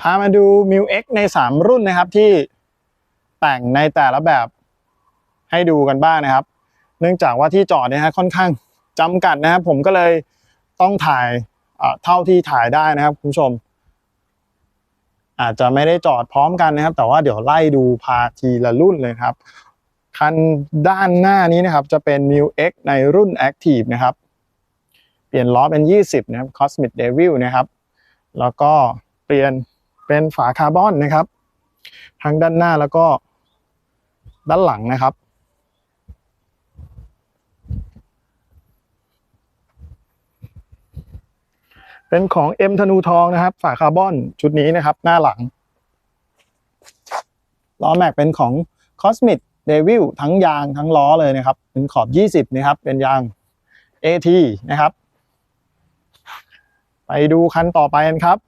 พามาดู m ิ X ใน 3 รุ่นนะครับที่แต่งในแต่ละแบบให้ดูกันบ้างนะครับ เนื่องจากว่าที่จอดเนี่ยฮะค่อนข้างจำกัดนะครับ ผมก็เลยต้องถ่ายเท่าที่ถ่ายได้นะครับคุณผู้ชม อาจจะไม่ได้จอดพร้อมกันนะครับ แต่ว่าเดี๋ยวไล่ดูพาทีละรุ่นเลยครับ คันด้านหน้านี้นะครับจะเป็น m ิ X ในรุ่น Active นะครับ เปลี่ยนล้อเป็น 20 นะครับ Cosmic Devil นะครับ แล้วก็เปลี่ยน เป็นฝาคาร์บอนนะครับ ทั้งด้านหน้าแล้วก็ด้านหลังนะครับ เป็นของ M ธนูทองนะครับ ฝาคาร์บอนชุดนี้นะครับ หน้าหลังล้อแม็กเป็นของ Cosmic Devil ทั้งยางทั้งล้อเลยนะครับ เป็นขอบ 20 นะครับ เป็นยาง AT นะครับ ไปดูคันต่อไปกันครับ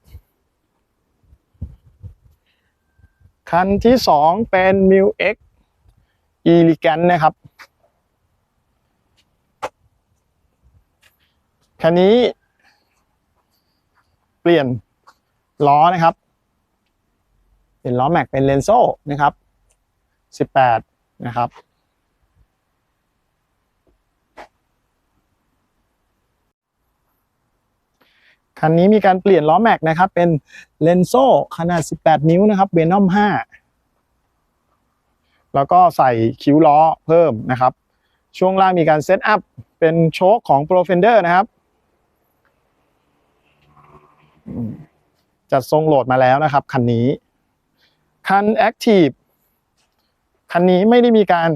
คันที่สองเป็น m ิวเอ็กอีลิแกนนะครับคันนี้เปลี่ยนล้อนะครับ เปลี่ยนล้อแม็กเป็นเลนโซ่นะครับ 18 นะครับ คันนี้มีการเปลี่ยนล้อแม็กนะครับ เป็นเลนโซขนาด 18 นิ้วนะครับเวนอม5 แล้วก็ใส่คิ้วล้อเพิ่มนะครับ ช่วงล่างมีการเซตอัพเป็นโชคของ Pro Fender นะครับ จัดทรงโหลดมาแล้วนะครับ คันนี้ คัน Active คันนี้ไม่ได้มีการ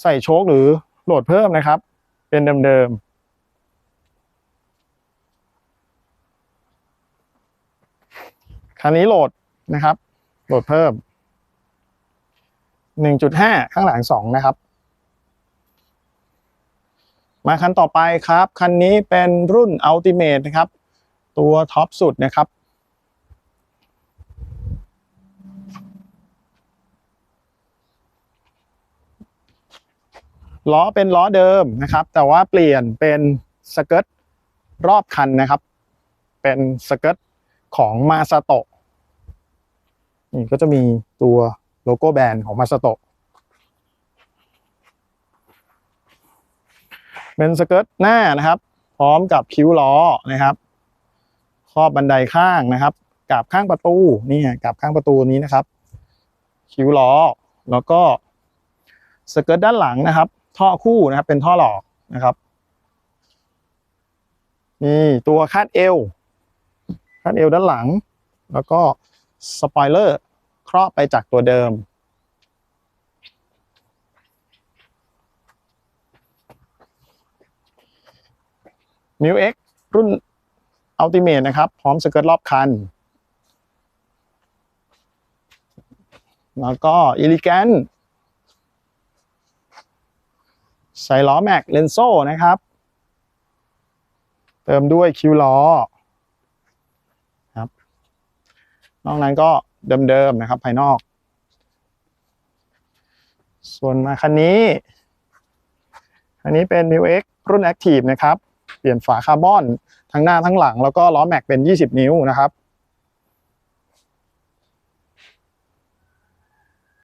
ใส่โชคหรือโหลดเพิ่มนะครับ เป็นเดิมๆ คันนี้โหลดนะครับ โหลดเพิ่ม 1.5 ข้างหลัง 2 นะครับ มาคันต่อไปครับ คันนี้เป็นรุ่น Ultimate นะครับ ตัวท็อปสุดนะครับล้อเป็นล้อเดิมนะครับ แต่ว่าเปลี่ยนเป็นสเกิร์ตรอบคันนะครับ เป็นสเกิร์ตของมาซาโตะ นี่ก็จะมีตัวโลโก้แบรนด์ของมาซาโตะเป็นสเกิร์ตหน้านะครับ พร้อมกับคิ้วล้อนะครับครอบบันไดข้างนะครับกาบข้างประตูนี่กาบข้างประตูนี้นะครับ คิ้วล้อ แล้วก็สเกิร์ตด้านหลังนะครับ ท่อคู่นะครับ เป็นท่อหลอกนะครับนี่ตัวคาดเอวคาดเอวด้านหลัง แล้วก็ สปอยเลอร์ครอบไปจากตัวเดิม m ิว X รุ่น Ultimate นะครับ พร้อมสเกิร์ตรอบคัน แล้วก็ Elegant ใส่ล้อแม็กเลนโซนะครับ เติมด้วยคิวล้อครับ นอกนั้นก็เดิมๆนะครับ ภายนอก ส่วนมาคันนี้ อันนี้เป็น m ิว X รุ่น Active นะครับ เปลี่ยนฝาคาร์บอนทั้งหน้าทั้งหลัง แล้วก็ล้อแม็กเป็น 20 นิ้วนะครับ